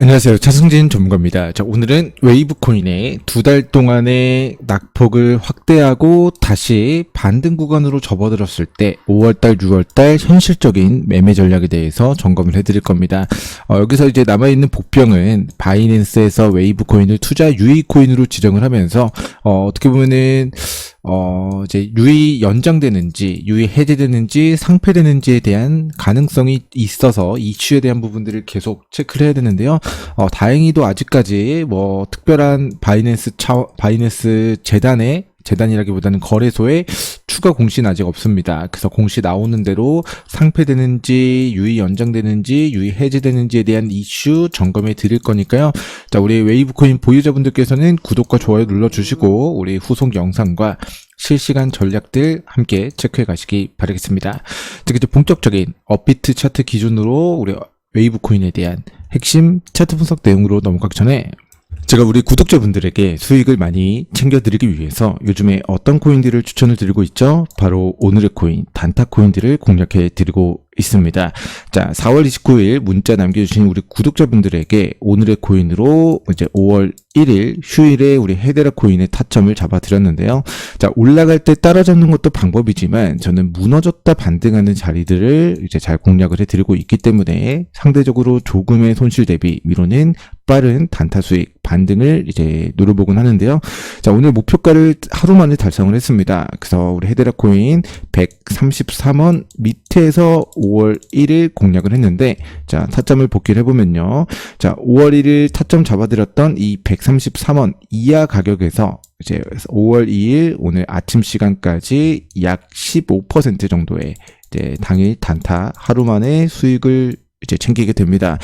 안녕하세요. 차승진 전문가입니다. 자, 오늘은 웨이브 코인의 두 달 동안의 낙폭을 확대하고 다시 반등 구간으로 접어들었을 때 5월달, 6월달 현실적인 매매 전략에 대해서 점검을 해드릴 겁니다. 어, 여기서 이제 남아있는 복병은 바이낸스에서 웨이브 코인을 투자 유의 코인으로 지정을 하면서 어, 어떻게 보면은 어, 이제 유의 연장되는지, 유의 해제되는지, 상폐되는지에 대한 가능성이 있어서 이슈에 대한 부분들을 계속 체크를 해야 되는데요. 어, 다행히도 아직까지 뭐 특별한 바이낸스 차, 바이낸스 재단의 재단이라기보다는 거래소에 추가 공시는 아직 없습니다. 그래서 공시 나오는 대로 상폐되는지, 유의 연장되는지, 유의 해제되는지에 대한 이슈 점검해 드릴 거니까요. 자, 우리 웨이브코인 보유자분들께서는 구독과 좋아요 눌러주시고, 우리 후속 영상과 실시간 전략들 함께 체크해 가시기 바라겠습니다. 자, 이제 본격적인 업비트 차트 기준으로 우리 웨이브코인에 대한 핵심 차트 분석 내용으로 넘어가기 전에 제가 우리 구독자분들에게 수익을 많이 챙겨드리기 위해서 요즘에 어떤 코인들을 추천을 드리고 있죠? 바로 오늘의 코인, 단타 코인들을 공략해 드리고 있습니다. 자, 4월 29일 문자 남겨주신 우리 구독자분들에게 오늘의 코인으로 이제 5월 1일 휴일에 우리 헤데라 코인의 타점을 잡아드렸는데요. 자, 올라갈 때 따라잡는 것도 방법이지만 저는 무너졌다 반등하는 자리들을 이제 잘 공략을 해드리고 있기 때문에 상대적으로 조금의 손실 대비 위로는 빠른 단타 수익 반등을 이제 노려보곤 하는데요. 자, 오늘 목표가를 하루 만에 달성을 했습니다. 그래서 우리 헤데라 코인 133원 밑에서 5월 1일 공략을 했는데, 자, 타점을 복귀를 해보면요. 자, 5월 1일 타점 잡아드렸던 이 133원 이하 가격에서 이제 5월 2일 오늘 아침 시간까지 약 15% 정도의 이제 당일 단타 하루 만에 수익을 이제 챙기게 됩니다.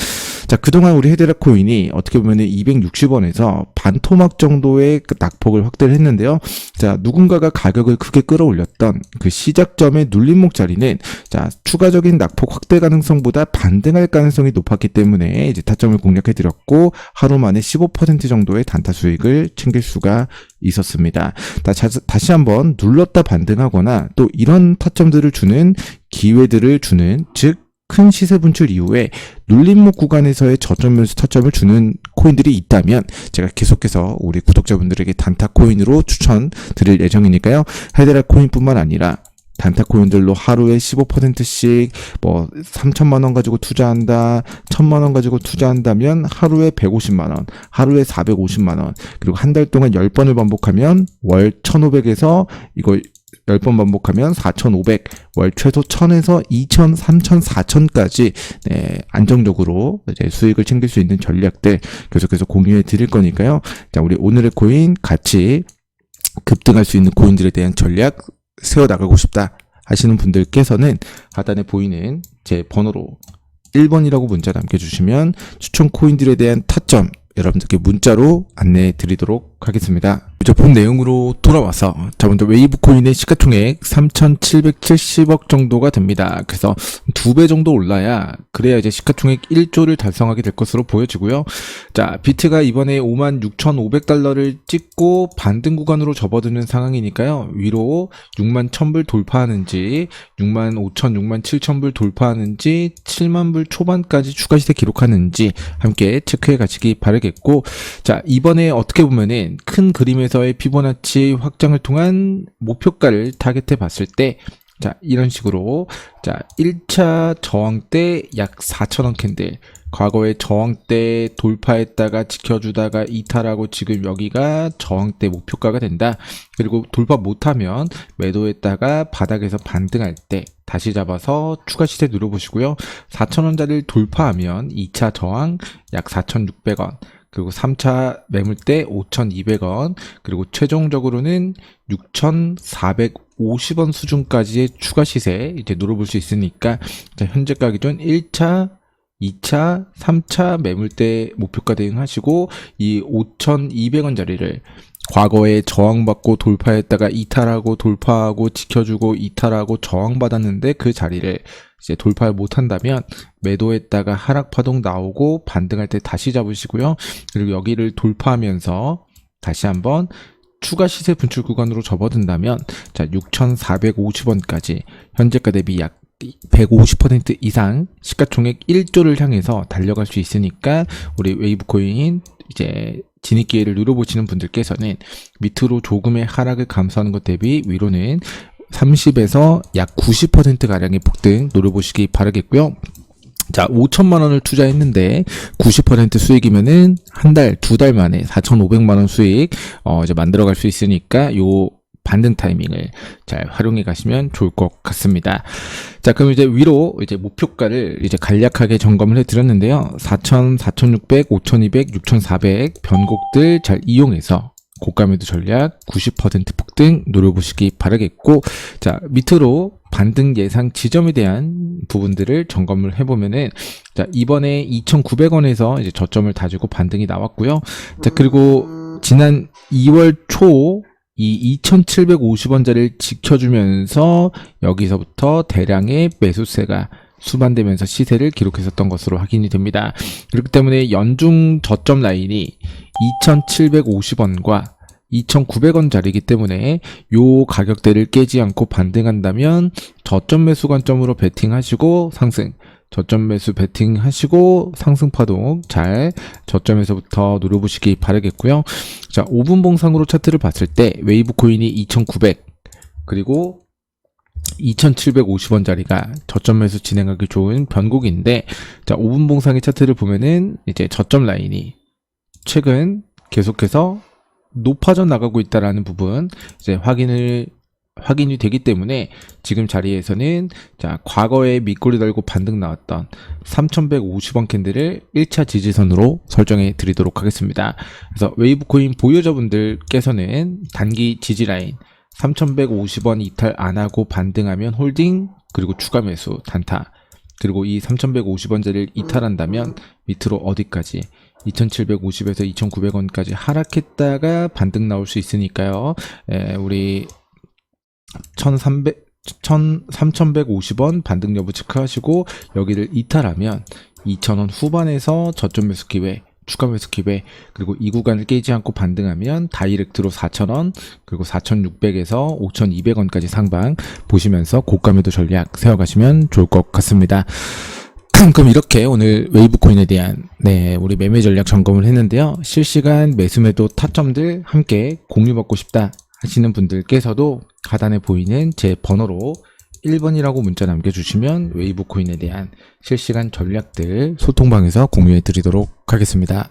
자, 그동안 우리 헤드라 코인이 어떻게 보면은 260원에서 반토막 정도의 그 낙폭을 확대를 했는데요. 자, 누군가가 가격을 크게 끌어올렸던 그 시작점의 눌림목 자리는 자, 추가적인 낙폭 확대 가능성보다 반등할 가능성이 높았기 때문에 이제 타점을 공략해 드렸고 하루 만에 15% 정도의 단타 수익을 챙길 수가 있었습니다. 다시 한번 눌렀다 반등하거나 또 이런 타점들을 주는 기회들을 주는 즉 큰 시세 분출 이후에 눌림목 구간에서의 저점 연수 타점을 주는 코인들이 있다면 제가 계속해서 우리 구독자분들에게 단타 코인으로 추천 드릴 예정이니까요. 헤데라 코인뿐만 아니라 단타 코인들로 하루에 15%씩 뭐 3천만 원 가지고 투자한다, 1천만 원 가지고 투자한다면 하루에 150만 원, 하루에 450만 원, 그리고 한 달 동안 10번을 반복하면 월 1,500에서 이거 10번 반복하면 4,500, 월 최소 1,000에서 2,000, 3,000, 4,000까지 네, 안정적으로 이제 수익을 챙길 수 있는 전략들 계속해서 공유해 드릴 거니까요. 자, 우리 오늘의 코인 같이 급등할 수 있는 코인들에 대한 전략 세워 나가고 싶다 하시는 분들께서는 하단에 보이는 제 번호로 1번이라고 문자 남겨주시면 추천 코인들에 대한 타점 여러분들께 문자로 안내해 드리도록 하겠습니다. 저본 내용으로 돌아와서 자 먼저 웨이브 코인의 시가총액 3,770억 정도가 됩니다. 그래서 두 배 정도 올라야 그래야 이제 시가총액 1조를 달성하게 될 것으로 보여지고요. 자 비트가 이번에 56,500달러를 찍고 반등 구간으로 접어드는 상황이니까요. 위로 6만 1,000불 돌파하는지 6만 5천, 6만 7천 불 돌파하는지 7만 불 초반까지 추가 시세 기록하는지 함께 체크해 가시기 바라겠고 자 이번에 어떻게 보면은 큰 그림에서 의 피보나치 확장을 통한 목표가를 타겟해 봤을 때 자, 이런 식으로 자, 1차 저항 때 약 4천원 캔들 과거에 저항 때 돌파했다가 지켜주다가 이탈하고 지금 여기가 저항 때 목표가가 된다. 그리고 돌파 못하면 매도했다가 바닥에서 반등할 때 다시 잡아서 추가 시세 누려보시고요. 4천원짜리를 돌파하면 2차 저항 약 4,600원. 그리고 3차 매물대 5,200원, 그리고 최종적으로는 6,450원 수준까지의 추가 시세 이제 노려볼 수 있으니까 자, 현재 가 기준 1차 2차, 3차 매물대 목표가 대응하시고 이 5,200원짜리를 과거에 저항받고 돌파했다가 이탈하고 돌파하고 지켜주고 이탈하고 저항받았는데 그 자리를 이제 돌파를 못한다면 매도했다가 하락 파동 나오고 반등할 때 다시 잡으시고요. 그리고 여기를 돌파하면서 다시 한번 추가 시세 분출 구간으로 접어든다면 자 6,450원까지 현재가 대비 약 150% 이상 시가총액 1조를 향해서 달려갈 수 있으니까 우리 웨이브 코인 이제 진입 기회를 누려보시는 분들께서는 밑으로 조금의 하락을 감수하는 것 대비 위로는 30에서 약 90% 가량의 폭등 노려보시기 바라겠고요. 자, 5천만 원을 투자했는데 90% 수익이면은 한 달, 두 달 만에 4,500만 원 수익 어 이제 만들어 갈 수 있으니까 요 반등 타이밍을 잘 활용해 가시면 좋을 것 같습니다. 자, 그럼 이제 위로 이제 목표가를 이제 간략하게 점검을 해 드렸는데요. 4,000, 4,600, 5,200, 6,400 변곡들 잘 이용해서 고가 매도 전략 90% 폭등 노려보시기 바라겠고, 자, 밑으로 반등 예상 지점에 대한 부분들을 점검을 해보면은, 자, 이번에 2,900원에서 이제 저점을 다지고 반등이 나왔고요. 자, 그리고 지난 2월 초, 이 2,750원짜리를 지켜주면서 여기서부터 대량의 매수세가 수반되면서 시세를 기록했었던 것으로 확인이 됩니다. 그렇기 때문에 연중 저점 라인이 2,750원과 2,900원짜리이기 때문에 요 가격대를 깨지 않고 반등한다면 저점 매수 관점으로 베팅하시고 상승, 저점 매수 베팅 하시고 상승 파동 잘 저점에서부터 노려보시기 바라겠고요. 자, 5분 봉상으로 차트를 봤을 때 웨이브 코인이 2,900 그리고 2,750원짜리가 저점 매수 진행하기 좋은 변곡인데 자, 5분 봉상의 차트를 보면은 이제 저점 라인이 최근 계속해서 높아져 나가고 있다라는 부분 이제 확인을 확인이 되기 때문에 지금 자리에서는 자 과거에 밑꼬리 달고 반등 나왔던 3,150원 캔들을 1차 지지선으로 설정해 드리도록 하겠습니다. 그래서 웨이브 코인 보유자분들께서는 단기 지지 라인 3,150원 이탈 안 하고 반등하면 홀딩 그리고 추가 매수 단타 그리고 이 3,150원짜리를 이탈한다면 밑으로 어디까지 2,750에서 2,900원까지 하락했다가 반등 나올 수 있으니까요. 에, 우리 1,300 3,150원 반등 여부 체크하시고 여기를 이탈하면 2,000원 후반에서 저점 매수 기회 추가 매수 기회 그리고 이 구간을 깨지 않고 반등하면 다이렉트로 4,000원 그리고 4,600에서 5,200원까지 상방 보시면서 고가 매도 전략 세워가시면 좋을 것 같습니다. 그럼 이렇게 오늘 웨이브 코인에 대한 네 우리 매매 전략 점검을 했는데요. 실시간 매수 매도 타점들 함께 공유받고 싶다 하시는 분들께서도 하단에 보이는 제 번호로 1번이라고 문자 남겨주시면 웨이브 코인에 대한 실시간 전략들 소통방에서 공유해 드리도록 하겠습니다.